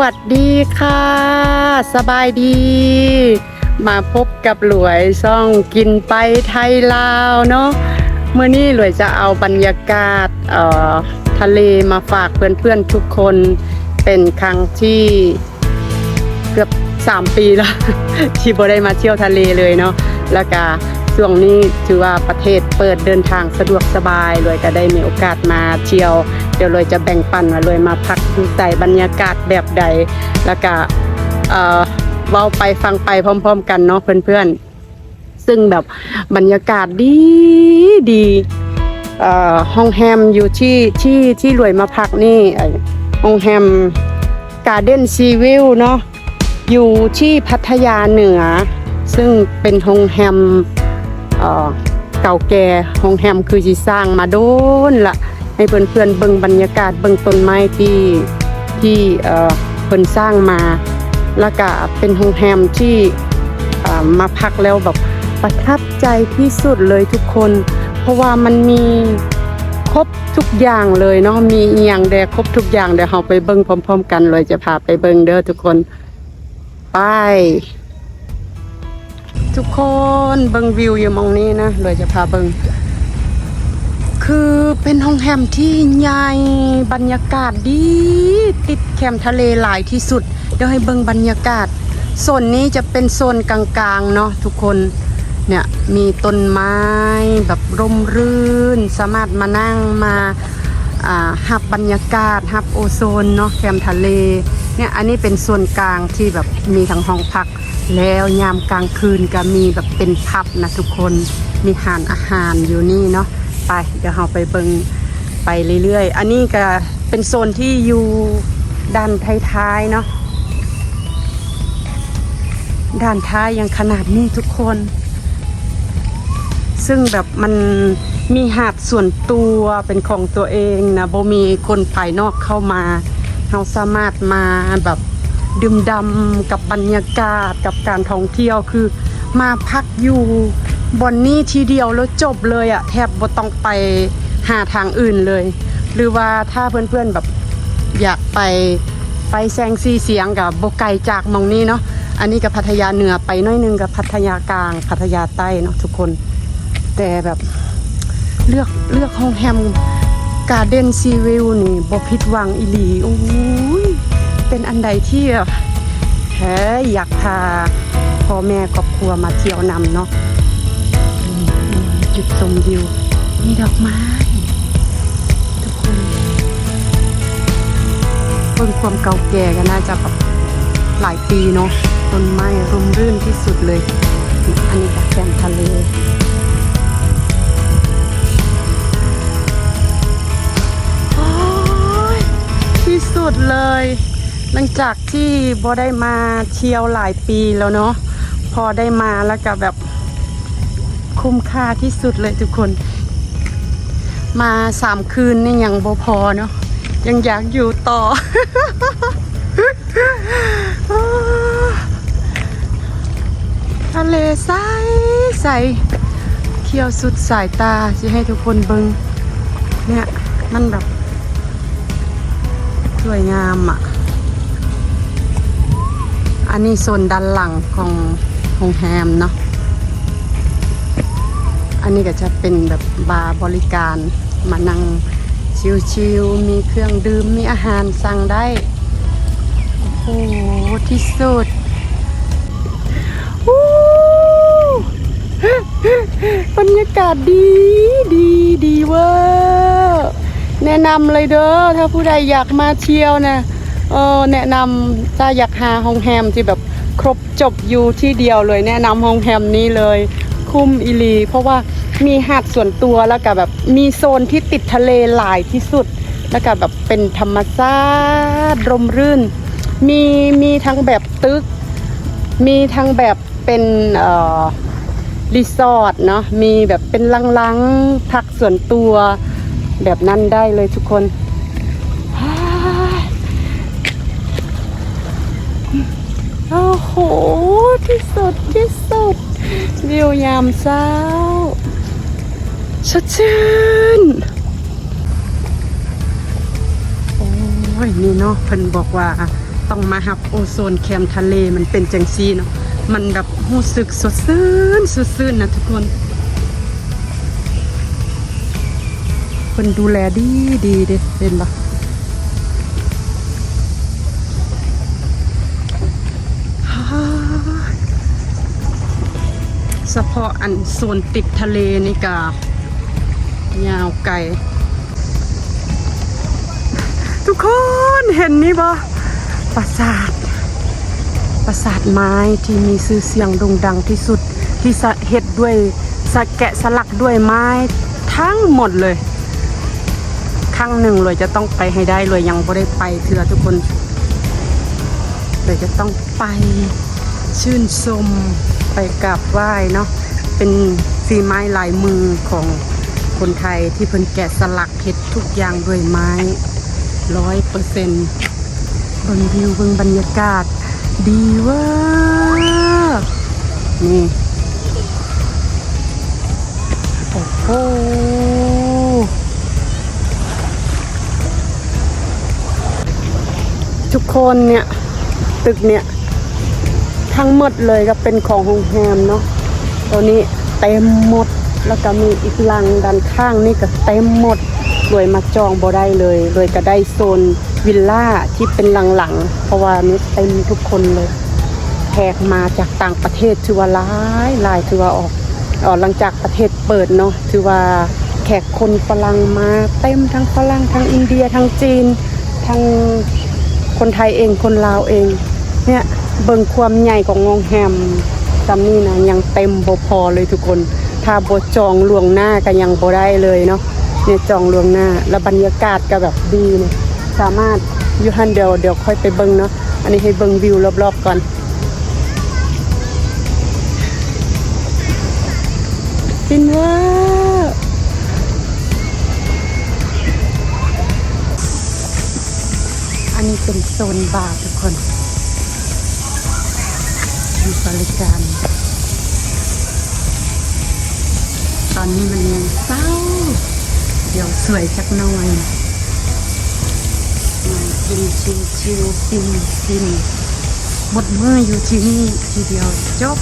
วัสดีค่ะ สบายดี มาพบกับหลวยซ่องกินไปไทยลาวเนาะเมื่อนี้หลวยจะเอาบรรยากาศออทะเลมาฝากเพื่อนๆทุกคนเป็นครั้งที่เกือบ 3 ปีแล้วที่บ่ได้มาเที่ยวทะเลเลยเนาะแล้วก็ ช่วงนี้ถือว่าประเทศเปิดเดินทางสะดวกสบายเลยก็ได้มีโอกาสมาเที่ยว เดี๋ยวเลยจะแบ่งปันว่าเลยมาพักใส่บรรยากาศแบบใด แล้วก็เอ่อเว้าไปฟังไปพร้อม ๆ กันเนาะเพื่อนๆ ซึ่งแบบบรรยากาศดีดีห้องแฮมอยู่ที่ที่ที่รวยมาพักนี่ห้องแฮมการ์เด้นซีวิวเนาะอยู่ที่พัทยาเหนือ ซึ่งเป็นโรงแฮม เก่าแก่โรงแฮมคือที่สร้างมาโดนละให้เพื่อนๆเบิ่งบรรยากาศเบิ่งต้นไม้ที่ที่เพิ่นสร้างมาแล้วก็เป็นโรงแรมที่มาพักแล้วแบบประทับใจที่สุดเลยทุกคน เพราะว่ามันมีครบทุกอย่างเลยเนาะมีอหย่างแดครบทุกอย่างเดี๋ยวเราไปเบิ่งพร้อม ๆ กันเลยจะพาไปเบิ่งเด้อทุกคนไป ทุกคนเบิงวิวอยู่มองนี้นะเลยจะพาเบิงคือเป็นโรงแรมที่ใหญ่บรรยากาศดี ติดแคมทะเลหลายที่สุด เดี๋ยวให้เบิงบรรยากาศโซนนี้จะเป็นโซนกลางๆเนาะทุกคนเนี่ยมีต้นไม้แบบร่มรื่น สามารถมานั่งมาหับบรรยากาศหับโอโซนเนาะแคมทะเลเนี่ยอันนี้เป็นส่วนกลางที่แบบมีทั้งห้องพัก แล้วยามกลางคืนก็มีแบบเป็นพับนะทุกคนมีหานอาหารอยู่นี่เนาะไปเดี๋ยวเราไปเบิงไปเรื่อยๆ อันนี้ก็เป็นโซนที่อยู่ด้านท้ายๆเนาะด้านท้ายยังขนาดนี้ทุกคน ซึ่งแบบมันมีหาดส่วนตัวเป็นของตัวเองนะบ่มีคนภายนอกเข้ามาเราสามารถมาแบบ ดื่มดำกับบรรยากาศกับการท่องเที่ยวคือ มาพักอยู่บอนนี้ทีเดียวแล้วจบเลยอะแทบบ่ต้องไปหาทางอื่นเลย หรือว่าถ้าเพื่อนๆแบบอยากไปไปแซงซีเสียงกับบไกลจากมองนี้เนาะอันนี้กับพัทยาเหนือไปน้อยนึงกับพัทยากลางพัทยาใต้เนาะทุกคน แต่แบบเลือกเลือกห้องแฮมการ์เด้นซีวิวนี่บ่ผิดหวังอีหลีโอ้ย ใดที่แหอยากพาพ่อแม่ครอบครัวมาเที่ยวนำเนาะจุดชมวิวมีดอกไม้ทุกคนเพิ่งความเก่าแก่กันน่าจะแบบหลายปีเนาะต้นไม้ร่มรื่นที่สุดเลย อันนี้ก็แคมทะเลที่สุดเลย หลังจากที่บอได้มาเที่ยวหลายปีแล้วเนาะพอได้มาแล้วก็แบบคุ้มค่าที่สุดเลยทุกคน มาสามคืนนี่ยังบ่พอเนาะยังอยากอยู่ต่อ ทะเลใสใสเขียวสุดสายตาจะให้ทุกคนเบิงเนี่ยมันแบบสวยงามอะ นนี้โซนด้านหลังของโรงแรมเนาะ อันนี้ก็จะเป็นแบบบาร์บริการมานั่งชิลๆมีเครื่องดื่ม มีอาหารสั่งได้ โอ้โห ที่สุดอู้บรรยากาศดีดีดีเวอร์แนะนำเลยเด้อถ้าผู้ใดอยากมาเที่ยวนะเออแนะนำถ้าอยากหาโรงแรมที่แบบ รบจบอยู่ที่เดียวเลยแนะนำโรงแรมนี้เลย คุ้มอีหลี เพราะว่ามีหาดส่วนตัวแล้วก็แบบมีโซนที่ติดทะเลหลายที่สุด แล้วก็แบบเป็นธรรมชาติร่มรื่น มีมีทั้งแบบตึก มีทั้งแบบเป็นเอ่อรีสอร์ทเนาะมีแบบเป็นลังๆพักส่วนตัวแบบนั้นได้เลยทุกคน โอ้โห ที่สุดที่สุดวิวยามเช้าสดชื่น โอ้ย นี่เนาะเพิ่นบอกว่าต้องมาหับโอโซนแคมทะเลมันเป็นจังซีเนาะมันแบบรู้สึกสดชื่นสดชื่นนะทุกคนคนดูแลดีดีเด้เห็นปะ ฉพาะอันโซนติดทะเลนี่กายาวไกล ทุกคนเห็นนี่บ่ปราสาท ปราสาทไม้ที่มีชื่อเสียงโด่งดังที่สุดที่สะเฮ็ดด้วยสะแกะสลักด้วยไม้ทั้งหมดเลย ครั้งหนึ่งเลยจะต้องไปให้ได้เลยยังบ่ได้ไปเถือทุกคนเลยจะต้องไปชื่นชม ไปกราบไหว้เนาะเป็นฝีไม้ลายมือของคนไทยที่เพิ่นแกะสลักเฮ็ดทุกอย่างด้วยไม้ร้อยเปอร์เซ็นต์เบิ่งวิวเบิ่งบรรยากาศ ดีว่านี่โอ้โหทุกคนเนี่ย ตึกเนี่ย ทั้งหมดเลยก็เป็นของโรงแรมเนาะตัวนี้เต็มหมดแล้วก็มีอีกลังด้านข้างนี่ก็เต็มหมดรวยมาจองบ่ได้เลยรวยก็ได้โซนวิลล่าที่เป็นหลังๆเพราะว่านี่เต็มทุกคนเลยแขกมาจากต่างประเทศถือว่าหลายหลายถือว่าออกออกหลังจากประเทศเปิดเนาะถือว่าแขกคนฝรั่งมาเต็มทั้งฝรั่งทั้งอินเดียทั้งจีนทั้งคนไทยเองคนลาวเองเนี่ย เบิ่งความใหญ่ของโรงแรมจำนี่นะยังเต็มบ่พอเลยทุกคน ถ้าบ่จองล่วงหน้าก็ยังบ่ได้เลยเนาะเนี่ยจองล่วงหน้า แล้วบรรยากาศก็แบบดีเนี่ยสามารถอยู่ทันเดียวเดี๋ยวค่อยไปเบิ่งเนาะอันนี้ให้เบิ่งวิวรอบๆก่อนฟินวอร์อันนี้เป็นโซนบาร์ทุกคน บริการ ตอนนี้มันยังเศร้า เดี๋ยวสวยสักหน่อยกินชิวชิวๆฟินฟินหมดเมื่ออยู่ที่นี่ทีเดียวจบ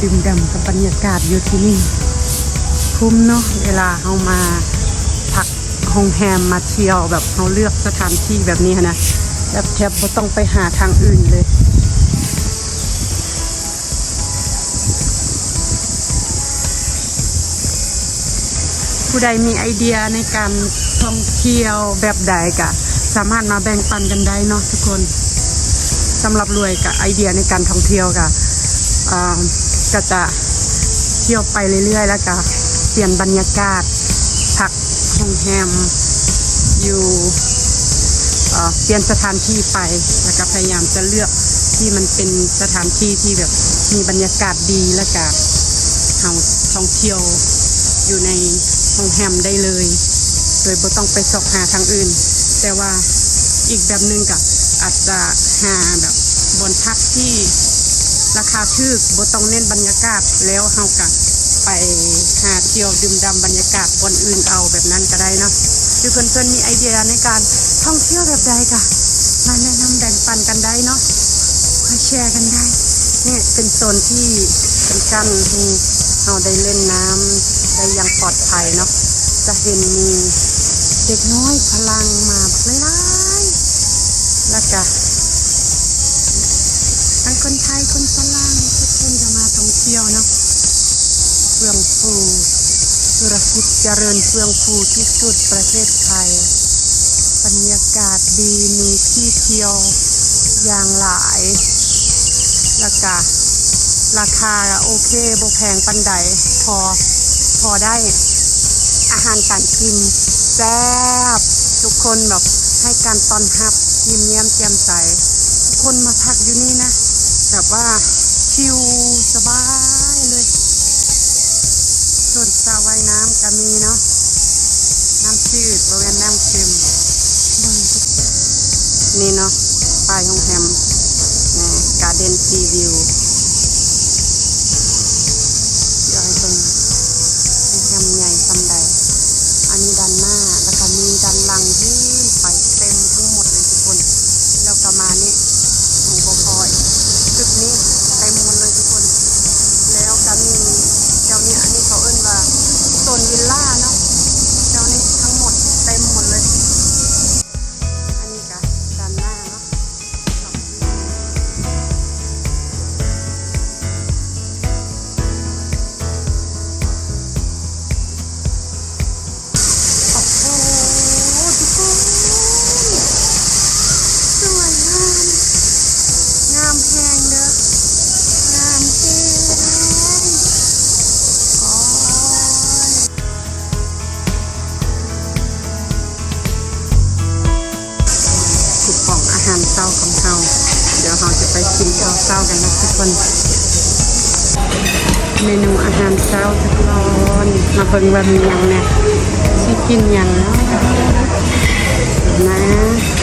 ดื่มด่ำกับบรรยากาศอยู่ที่นี่ คุ้มเนาะเวลาเรามาพักโรงแรมมาเที่ยวแบบเราเลือกสถานที่แบบนี้นะแบบแทบไม่ต้องไปหาทางอื่นเลย ผู้ใดมีไอเดียในการท่องเที่ยวแบบใดก็สามารถมาแบ่งปันกันได้เนาะทุกคนสำหรับรวยกับไอเดียในการท่องเที่ยวก็ก็จะเที่ยวไปเรื่อยๆ แล้วก็เปลี่ยนบรรยากาศพักโรงแรมอยู่เอ่เปลี่ยนสถานที่ไปแล้วก็พยายามจะเลือกที่มันเป็นสถานที่ที่แบบมีบรรยากาศดีแล้วก็เฮาท่องเที่ยวอยู่ใน โรงแรมได้เลย โดยบ่ต้องไปสอบหาทางอื่น แต่ว่าอีกแบบหนึ่งก็อาจจะหาแบบบนพักที่ราคาถูกบ่ต้องเน้นบรรยากาศแล้วเฮาก็ไปหาเที่ยวดื่มดำบรรยากาศบนอื่นเอาแบบนั้นก็ได้เนาะคือเพื่อนๆมีไอเดียในการท่องเที่ยวแบบใดก็มาแนะนำแบ่งปันกันได้เนาะมาแชร์กันได้ เนี่ยเป็นโซนที่เป็นกั้นให้ เราได้เล่นน้ำได้ยังปลอดภัยเนาะจะเห็นมีเด็กน้อยพลังมาบักหลายๆแล้วก็ทั้งคนไทยคนฝรั่งทุกคนจะมาท่องเที่ยวเนาะเฟื่องฟูธุรกิจเจริญเฟื่องฟูที่สุดประเทศไทยบรรยากาศดีมีที่เที่ยวอย่างหลายแล้วก็ ราคาโอเคบแพงปันใดพอพอได้อาหารการกินแซ่บทุกคนแบบให้การตอนรับยิ้มแย้มแจ่มใสทุกคนมาพักอยู่นี่นะ แบบว่าชิลสบายเลย ส่วนสระว่ายน้ำก็มีเนาะน้ำจืดบริเวณน้ำเค็มเบิ่งทุกนี่เนาะป้ายโรงแรมการ์เดนซีวิว คนเมนูอาหารเช้าทุกคนมาเพิ่งวันยังเนี่ยสิกินยังนะ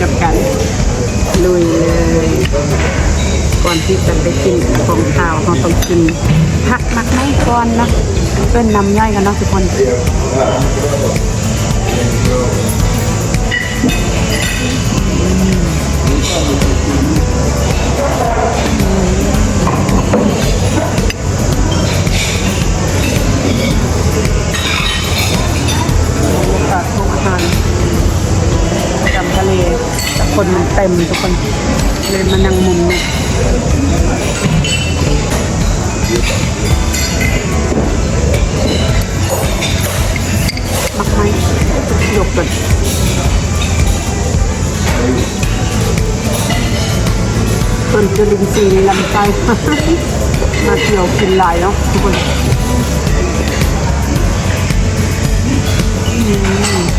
กับกันลุยเลย ก่อนที่จะไปกินของข้าวเราต้องกินผักหมักไม้ก่อนนะเพื่อนน้ำย่อยกันเนาะทุกคน บรรยากาศขอาหารจำทะเลแต่คนมันเต็มทุกคนเลยมานั่งมุมเนี่ยมักไหมยกกันเพิ่นจุลินทรีย์ในลำไส้มาเที่ยวกินหลายเนาะทุกคน น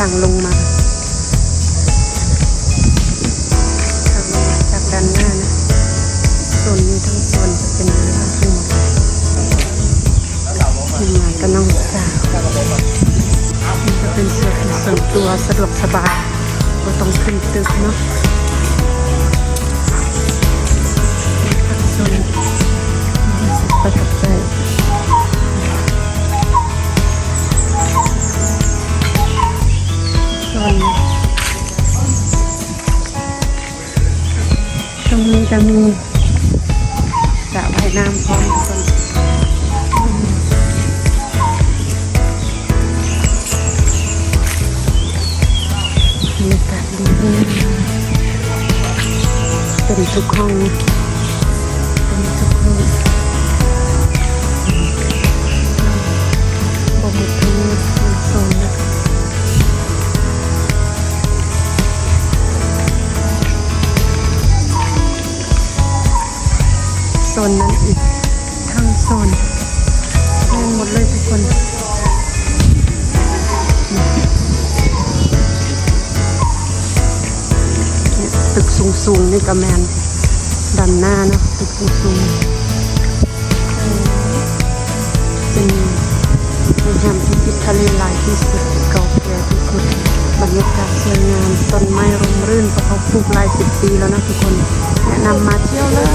อันนี้ทางลงมาทางลงมาจากด้านหน้านะโซนนี้ทั้งโซนจะเป็นล่าทั้งหมดทีมงานก็น้องสาวมันจะเป็นส่วนส่วนตัวสะดวกสบายก็ต้องขึ้นตึกเนาะพักโซนประทับใจ នជុំនេះតែមួយចាក់វៀតណាមផងទៅនេះតាក់លីទៅសុខង นนั้นอีกทั้งโซนแน่นหมดเลยทุกคนเนี่ยตึกสูงๆนี่ก็แมนด้านหน้าเนอะตึกสูงๆเป็นโรงแรมที่ติดทะเลหลายที่สุดเก่าแก่ที่สุดบรรยากาศสวยงามต้นไม้ร่มรื่นเพราะเขาปลูกหลายสิบปีแล้วนะทุกคน แนะนำมาเที่ยวเลย